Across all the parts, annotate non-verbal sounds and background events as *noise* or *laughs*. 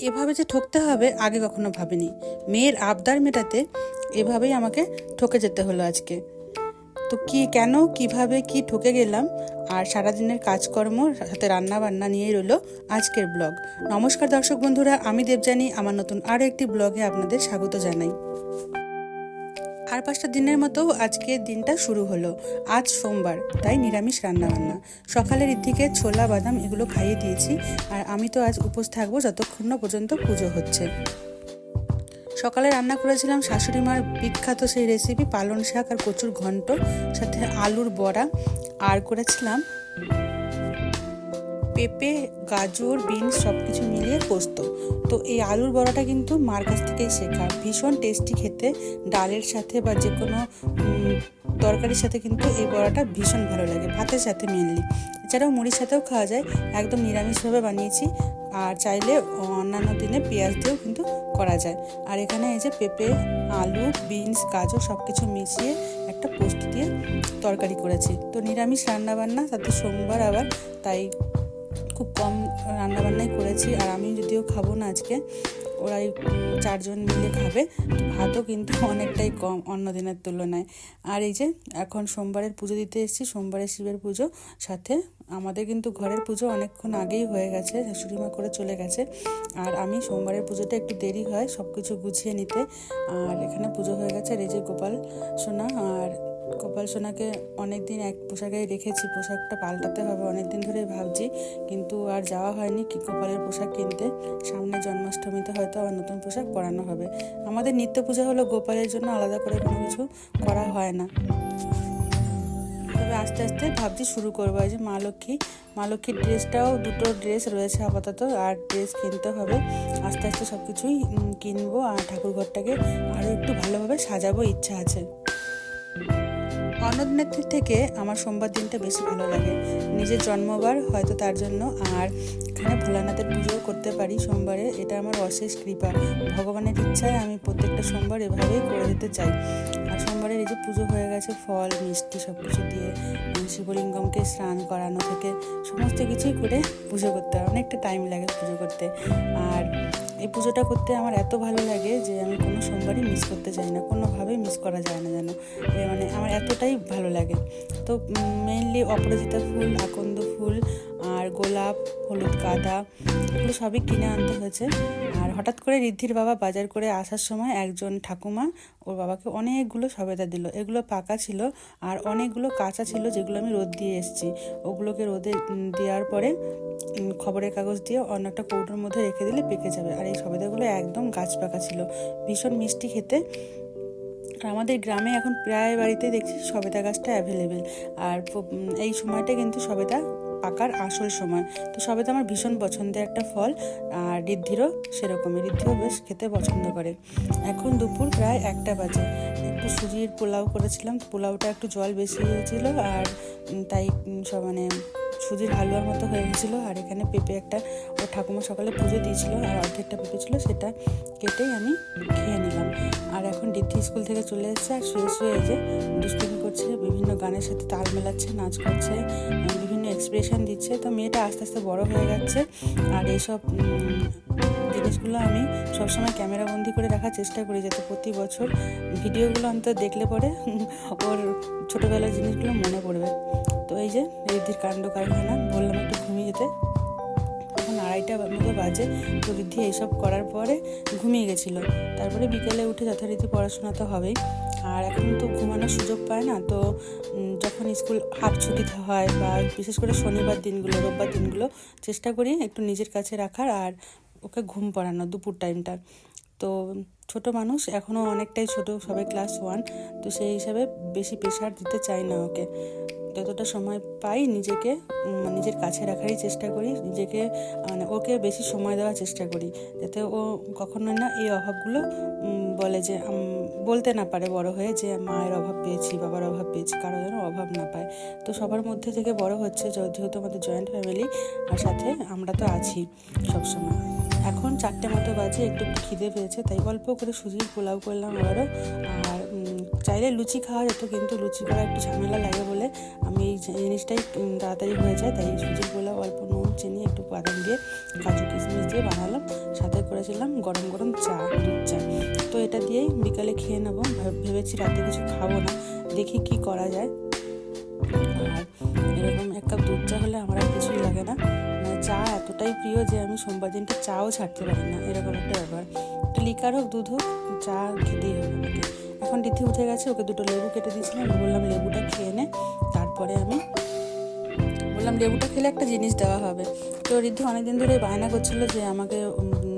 এভাবে যে ঠকতে হবে, আগে কখনো ভাবিনি। মেয়ের আবদার মেটাতে এভাবেই আমাকে ঠকে যেতে হলো আজকে। তো কি, কেন, কীভাবে, কি ঠকে গেলাম? আর সারাদিনের কাজকর্ম, সাথে রান্না বান্না নিয়েই রইল আজকের ব্লগ। নমস্কার দর্শক বন্ধুরা, আমি দেবজানি আমার নতুন আরও একটি ব্লগে আপনাদের স্বাগত জানাই। আর পাঁচটা দিনের মতো আজকের দিনটা শুরু হলো। আজ সোমবার, তাই নিরামিষ রান্নাবান্না। সকালের দিকে ছোলা, বাদাম এগুলো খাইয়ে দিয়েছি আর আমি তো আজ উপোস থাকব যতক্ষণ না পর্যন্ত পুজো হচ্ছে। সকালে রান্না করেছিলাম শাশুড়ি মার বিখ্যাত সেই রেসিপি পালং শাক আর কচুর ঘন্ট, সাথে আলুর বড়া আর করেছিলাম পেঁপে, গাজর, বিনস সব কিছু মিলিয়ে পোস্ত। তো এই আলুর বড়াটা কিন্তু মার কাছ থেকেই শেখা। ভীষণ টেস্টি খেতে। ডালের সাথে বা যে কোনো তরকারির সাথে কিন্তু এই বড়াটা ভীষণ ভালো লাগে, ভাতের সাথে মেনলি এছাড়াও মুড়ির সাথেও খাওয়া যায়। একদম নিরামিষভাবে বানিয়েছি। আর চাইলে অন্যান্য দিনে পেঁয়াজ দিয়েও কিন্তু করা যায়। আর এখানে এই যে পেঁপে, আলু, বিনস, গাজর সব কিছু মিশিয়ে একটা পোস্ত দিয়ে তরকারি করেছি। তো নিরামিষ রান্নাবান্না, তাতে সোমবার আবার, তাই খুব কম রান্নাবান্নাই করেছি আর আমি যদিও খাব না আজকে, ওরাই চারজন মিলে খাবে, ভাতও কিন্তু অনেকটাই কম অন্য দিনের তুলনায়। আর এই যে এখন সোমবারের পুজো দিতে এসেছি সোমবারের শিবের পুজো, সাথে আমাদের কিন্তু ঘরের পুজো অনেকক্ষণ আগেই হয়ে গেছে শাশুড়ি মা করে চলে গেছে। আর আমি সোমবারের পুজোটা একটু দেরি হয় সব কিছু গুছিয়ে নিতে, আর এখানে পুজো হয়ে গেছে, আর এই যে গোপাল সোনা আর গোপাল সোনাকে অনেক দিন এক পোশাকে রেখেছি, পোশাকটা পাল্টাতে হবে অনেক দিন ধরেই ভাবছি, কিন্তু আর যাওয়া হয়নি, কি গোপালের পোশাক কিনতে? সামনে জন্মাষ্টমীতে হয়তো আবার নতুন পোশাক পরানো হবে। আমাদের নিত্য পূজা হলো গোপালের জন্য আলাদা করে কোনো কিছু করা হয় না। তবে আস্তে আস্তে ভাবছি শুরু করব। যে মা লক্ষ্মী, মা লক্ষ্মীর ড্রেসটাও, দুটো ড্রেস রয়েছে আপাতত, আর ড্রেস কিনতে হবে। আস্তে আস্তে সব কিছুই কিনবো, আর ঠাকুর ঘরটাকে আরও একটু ভালোভাবে সাজাবো, ইচ্ছা আছে। অন্যদিনের থেকে আমার সোমবার দিনটা বেশি ভালো লাগে। নিজের জন্মবার হয়তো তার জন্য, আর এখানে ভোলানাথের পুজোও করতে পারি সোমবারে, এটা আমার অশেষ কৃপা। ভগবানের ইচ্ছায় আমি প্রত্যেকটা সোমবার এভাবেই করে দিতে চাই। আর সোমবারের এই যে পুজো হয়ে গেছে, ফল, মিষ্টি সব কিছু দিয়ে শিবলিঙ্গমকে স্নান করানো থেকে সমস্ত কিছুই করে পুজো করতে হয়। অনেকটা টাইম লাগে পুজো করতে। আর এই পুজোটা করতে আমার এত ভালো লাগে যে আমি কোনো সোমবারই মিস করতে চাই না, কোনোভাবেই মিস করা যায় না যেন। মানে আমার এতটাই ভালো লাগে। তো মেনলি অপরাজিতা ফুল, আকন্দ ফুল গোলাপ, হলুদ গাঁদা এগুলো সবই কিনে আনতে হয়েছে। আর হঠাৎ করে ঋদ্ধির বাবা বাজার করে আসার সময় একজন ঠাকুমা ওর বাবাকে অনেকগুলো সবেদা দিল। এগুলো পাকা ছিল আর অনেকগুলো কাঁচা ছিল যেগুলো আমি রোদ দিয়ে এসেছি। ওগুলোকে রোদে দেওয়ার পরে খবরের কাগজ দিয়ে অন্য একটা কৌটোর মধ্যে রেখে দিলে পেকে যাবে। আর এই সবেদাগুলো একদম গাছ পাকা ছিল। ভীষণ মিষ্টি খেতে। আর আমাদের গ্রামে এখন প্রায় বাড়িতে দেখছি সবেদা গাছটা অ্যাভেলেবেল আর এই সময়টা কিন্তু সবেদা পাকার আসল সময়। তো সবে তো আমার ভীষণ পছন্দের একটা ফল, আর ঋদ্ধিরও সেরকমই। ঋদ্ধিও বেশ খেতে পছন্দ করে। এখন দুপুর প্রায় একটা বাজে। একটু সুজির পোলাও করেছিলাম পোলাওটা একটু জল বেশি হয়েছিল, আর তাই সব মানে সুজির হালুয়ার মতো হয়ে গেছিল, আর এখানে পেঁপে একটা ওর ঠাকুমা সকালে পুজো দিয়েছিল, আর অর্ধেকটা পেঁপে ছিল, সেটা কেটেই আমি খেয়ে নিলাম। আর এখন ডিথি স্কুল থেকে চলে এসেছে, আর শুয়ে শুয়ে যে দুষ্টুমি বিভিন্ন গানের সাথে তাল মেলাচ্ছে, নাচ করছে বিভিন্ন এক্সপ্রেশন দিচ্ছে। তো মেয়েটা আস্তে আস্তে বড় হয়ে যাচ্ছে। আর এইসব জিনিসগুলো আমি সবসময় ক্যামেরা বন্দি করে রাখার চেষ্টা করি যাতে প্রতি বছর ভিডিওগুলো অন্তত দেখলে পরে *laughs* ওর ছোটোবেলার জিনিসগুলো মনে পড়বে। তো এই যে, রিদ্ধির কাণ্ড কারখানা, বললাম একটু ঘুমিয়ে যেতে। আড়াইটা মতো বাজে তো ঋদ্ধি এইসব করার পরে ঘুমিয়ে গেছিল। তারপরে বিকেলে উঠে যথারীতি পড়াশোনা তো হবেই। আর এখন তো ঘুমানোর সুযোগ পায় না, তো যখন স্কুল হাফ ছুটি হয় বা বিশেষ করে শনিবার দিনগুলো, রোববার দিনগুলো, চেষ্টা করি একটু নিজের কাছে রাখার আর ওকে ঘুম পড়ানো দুপুর টাইমটার। তো, ছোট মানুষ এখনও অনেকটাই ছোট, সবে ক্লাস ওয়ান, তো সেই হিসাবে বেশি প্রেশার দিতে চাই না ওকে। যতটা সময় পাই নিজেকে নিজের কাছে রাখারই চেষ্টা করি, নিজেকে মানে ওকে বেশি সময় দেওয়ার চেষ্টা করি, যাতে ও কখনোই না এই অভাবগুলো বলে যে বলতে না পারে বড় হয়ে যে, মায়ের অভাব পেয়েছি, বাবার অভাব পেয়েছি, কারও যেন অভাব না পায়। তো সবার মধ্যে থেকে বড় হচ্ছে যেহেতু আমাদের জয়েন্ট ফ্যামিলি আর সাথে আমরা তো আছি সবসময়। এখন চারটে মতো বাজে, একটু খিদে পেয়েছে, তাই অল্প করে সুজির পোলাও করলাম আবারও চাইলে লুচি খাওয়া যেত, কিন্তু লুচি করা একটু ঝামেলা লাগে বলে আমি এই জিনিসটাই তাড়াতাড়ি হয়ে যায়। তাই সুজির পোলাও অল্প নুন, চিনি, একটু বাদাম দিয়ে কাজু কিশমিশ দিয়ে বানালাম। সাথে করেছিলাম গরম গরম চা, দুধ চা। তো এটা দিয়েই বিকালে খেয়ে নেব। ভেবেছি রাতে কিছু খাব না। দেখি কি করা যায়। আর এরকম এক কাপ দুধ চা হলে আমার আর কিছুই লাগে না। মানে চা এতটাই প্রিয় যে আমি সোমবার দিনটা চাও ছাড়তে পারি না। এরকম একটা ব্যাপার। লিকার হোক, দুধ হোক, চা খেতেই হবে আমাকে। এখন রিথি উঠে গেছে, ওকে দুটো লেবু কেটে দিয়েছিলাম বললাম লেবুটা খেয়ে নে। তারপরে আমি বললাম লেবুটা খেলে একটা জিনিস দেওয়া হবে। তো ঋদ্ধি অনেকদিন ধরে বায়না করছিল যে আমাকে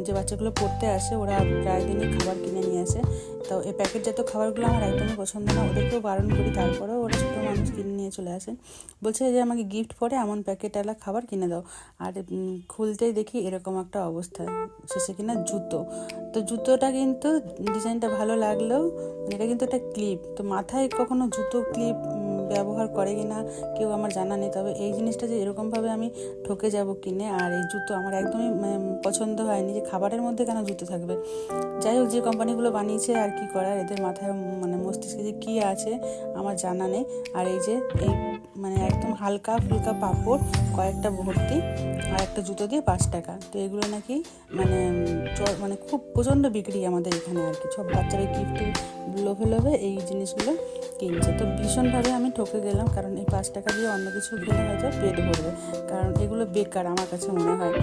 যে বাচ্চাগুলো পড়তে আসে, ওরা প্রায় দিনই খাবার কিনে নিয়ে আসে। তো এই প্যাকেটজাত খাবারগুলো আমার একদমই পছন্দ না, ওদেরকেও বারণ করি, তারপরেও ওরা ছোটো কিনে নিয়ে চলে আসেন। বলছে যে, আমাকে গিফট পরে এমন প্যাকেটওয়ালা খাবার কিনে দাও। আর খুলতেই দেখি এরকম একটা অবস্থা। শেষে কিনা জুতো। তো জুতোটা কিন্তু ডিজাইনটা ভালো লাগলেও এটা কিন্তু একটা ক্লিপ তো মাথায় কখনো জুতো ক্লিপ ব্যবহার করে কি না, কেউ আমার জানা নেই। তবে এই জিনিসটা যে এরকমভাবে আমি ঠকে যাব কিনে, আর এই জুতো আমার একদমই পছন্দ হয়নি যে খাবারের মধ্যে কেন জুতো থাকবে। যাই হোক, যে কোম্পানিগুলো বানিয়েছে আর কি করার, এদের মাথায় মানে মস্তিষ্কে যে কী আছে আমার জানা নেই। আর এই যে, এই মানে একদম হালকা ফুলকা পাঁপড়, কয়েকটা ভর্তি আর একটা জুতো দিয়ে পাঁচ টাকা। তো এগুলো নাকি মানে মানে খুব প্রচণ্ড বিক্রি আমাদের এখানে আর কি। সব বাচ্চারা গিফটে লোভে লোভে এই জিনিসগুলো কিনছে। তো ভীষণভাবে আমি ঠকে গেলাম, কারণ এই পাঁচ টাকা দিয়ে অন্য কিছু খেলে হয়তো পেট ভরবে, কারণ এগুলো বেকার আমার কাছে মনে হয়।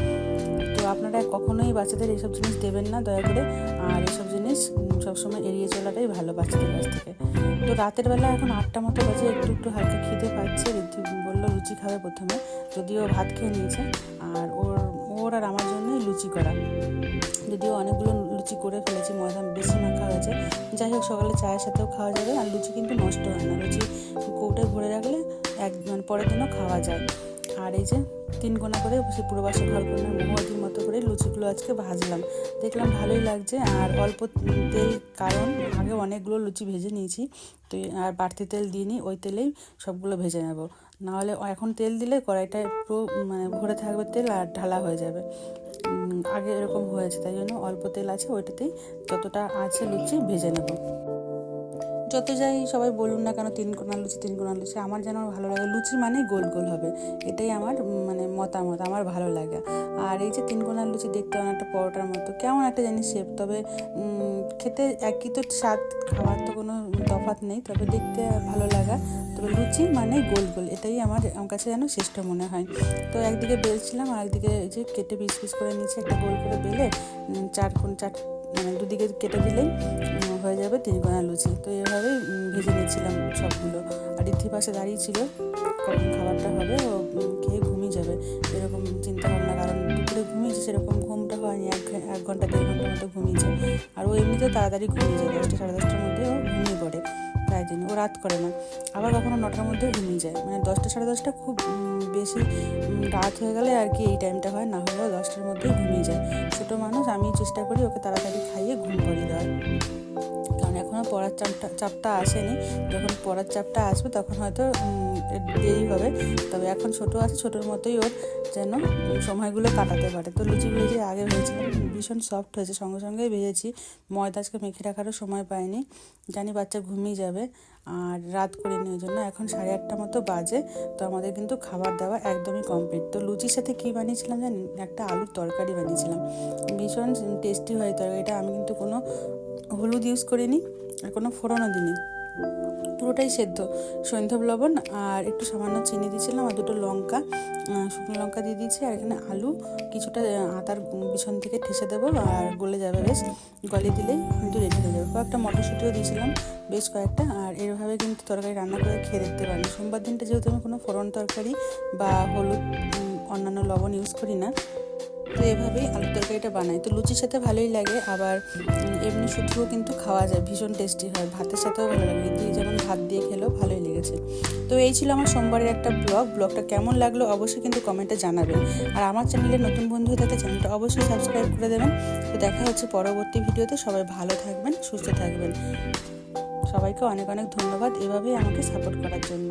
তো আপনারা কখনোই বাচ্চাদের এইসব জিনিস দেবেন না, দয়া করে। আর এইসব জিনিস সবসময় এড়িয়ে চলাটাই ভালো বাচ্চাদের কাছ থেকে। তো রাতের বেলা এখন আটটা মতো বাজে, একটু একটু হালকা খেতে পাচ্ছে বলল লুচি খাবে প্রথমে, যদিও ভাত খেয়ে নিয়েছে, আর ওর ওর আর আমার জন্যই লুচি করা। যদিও অনেকগুলো লুচি করে ফেলেছি, ময়দা বেশি মাখা হয়েছে। যাই হোক, সকালে চায়ের সাথেও খাওয়া যাবে, আর লুচি কিন্তু নষ্ট হয় না। লুচি কৌটায় ভরে রাখলে এক মানে পরের দিনও খাওয়া যায়। আর এই যে তিন কোনা করে সে পুরো বাসা ঘর করে মোহদির মতো করে লুচিগুলো আজকে ভাজলাম। দেখলাম ভালোই লাগছে, আর অল্প তেল কারণ আগে অনেকগুলো লুচি ভেজে নিয়েছি, তো আর বাড়তি তেল দিইনি, ওই তেলেই সবগুলো ভেজে নেব। নাহলে এখন তেল দিলে কড়াইটা পুরো মানে ভরে থাকবে তেল আর ঢালা হয়ে যাবে। আগে এরকম হয়েছে, তাই জন্য অল্প তেল আছে, ওইটাতেই যতটা আছে লুচি ভেজে নেব। যত যাই সবাই বলুন না কেন তিন কোনা লুচি তিন কোনা লুচি আমার যেন ভালো লাগে, লুচি মানে গোল গোল হবে, এটাই আমার মানে মতামত, আমার ভালো লাগে। আর এই যে তিন কোনা লুচি দেখতে অনেকটা পরোটার মতো, কেমন একটা জানি শেপ তবে খেতে একই তো স্বাদ, খাওয়ার তো কোনো তফাৎ নেই, তবে দেখতে ভালো লাগা, তবে লুচি মানে গোল গোল, এটাই আমার আমার কাছে যেন শ্রেষ্ঠ মনে হয়। তো একদিকে বেলছিলাম আর একদিকে যে কেটে পিস পিস করে নিচে একটা গোল করে বেলে চার কোন চার মানে দুদিকে কেটে দিলেই হয়ে যাবে তিনকোনা লুচি। তো এভাবেই ভেজে নিয়েছিলাম সবগুলো। আর ইথি পাশে দাঁড়িয়ে ছিল, কখন খাবারটা হবে, ও খেয়ে ঘুমিয়ে যাবে। এরকম চিন্তা ভাবনা, কারণ দুপুরে ঘুমিয়েছে, সেরকম ঘুমটা হয়নি, এক এক ঘণ্টা, দেড় ঘণ্টার মতো ঘুমিয়েছে। আর ও এমনিতে তাড়াতাড়ি ঘুমিয়ে যায়, দশটা সাড়ে দশটার মধ্যে ও ঘুমিয়ে পড়ে। দিন, ও রাত করে না। আবার কখনো নটার মধ্যেও ঘুমিয়ে যায়। মানে দশটা সাড়ে দশটা খুব বেশি রাত হয়ে গেলে আর কি এই টাইমটা হয়, না হলেও দশটার মধ্যেই ঘুমিয়ে যায়। ছোটো মানুষ, আমি চেষ্টা করি ওকে তাড়াতাড়ি খাইয়ে ঘুম পাড়িয়ে দেওয়ার। কারণ এখনও পড়ার চাপটা চাপটা আসেনি। যখন পড়ার চাপটা আসবে তখন হয়তো দেরি হবে। তবে এখন ছোট আছে, ছোটোর মতোই ওর যেন সময়গুলো কাটাতে পারে। তো লুচিগুলো যে আগে ভেজেছিলাম, ভীষণ সফট হয়েছে। সঙ্গে সঙ্গেই ভেজেছি। ময়দা আজকে মেখে রাখারও সময় পাইনি। জানি বাচ্চা ঘুমিয়ে যাবে। আর রাত করে ওই জন্য। এখন সাড়ে আটটা মতো বাজে। তো আমাদের কিন্তু খাবার দাওয়া একদমই কমপ্লিট তো লুচির সাথে কী বানিয়েছিলাম জানেন? একটা আলুর তরকারি বানিয়েছিলাম। ভীষণ টেস্টি হয় তরকারিটা। আমি কিন্তু কোনো হলুদ ইউজ করিনি। আর কোনো ফোড়নও দিইনি। পুরোটাই সেদ্ধ। সৈন্ধব লবণ আর একটু সামান্য চিনি দিয়েছিলাম আর দুটো লঙ্কা। শুকনো লঙ্কা দিয়ে দিয়েছি আর এখানে আলু। কিছুটা আটার পিছন থেকে ঠেসে দেবো আর গলে যাবে বেশ। গলে দিলেই কিন্তু রেডি হয়ে যাবে। কয়েকটা মটরশুঁটিও দিয়েছিলাম বেশ কয়েকটা আর এরভাবে কিন্তু তরকারি রান্না করে খেয়ে দেখতে পারেন। সোমবার দিনটা যেহেতু আমি কোনো ফোড়ন তরকারি বা হলুদ অন্যান্য লবণ ইউজ করি না তো এভাবেই আলুর তরকারিটা বানাই। তো লুচির সাথে ভালোই লাগে, আবার এমনি শুধুও কিন্তু খাওয়া যায়, ভীষণ টেস্টি হয়। ভাতের সাথেও ভালো লাগে দিয়ে যেমন ভাত দিয়ে খেলেও ভালোই লেগেছে। তো এই ছিল আমার সোমবারের একটা ব্লগ। ব্লগটা কেমন লাগল অবশ্যই কিন্তু কমেন্টে জানাবেন। আর আমার চ্যানেলে নতুন বন্ধু হয়ে থাকলে চ্যানেলটা অবশ্যই সাবস্ক্রাইব করে দেবেন। তো দেখা হচ্ছে পরবর্তী ভিডিওতে। সবাই ভালো থাকবেন, সুস্থ থাকবেন। সবাইকে অনেক অনেক ধন্যবাদ এভাবেই আমাকে সাপোর্ট করার জন্য।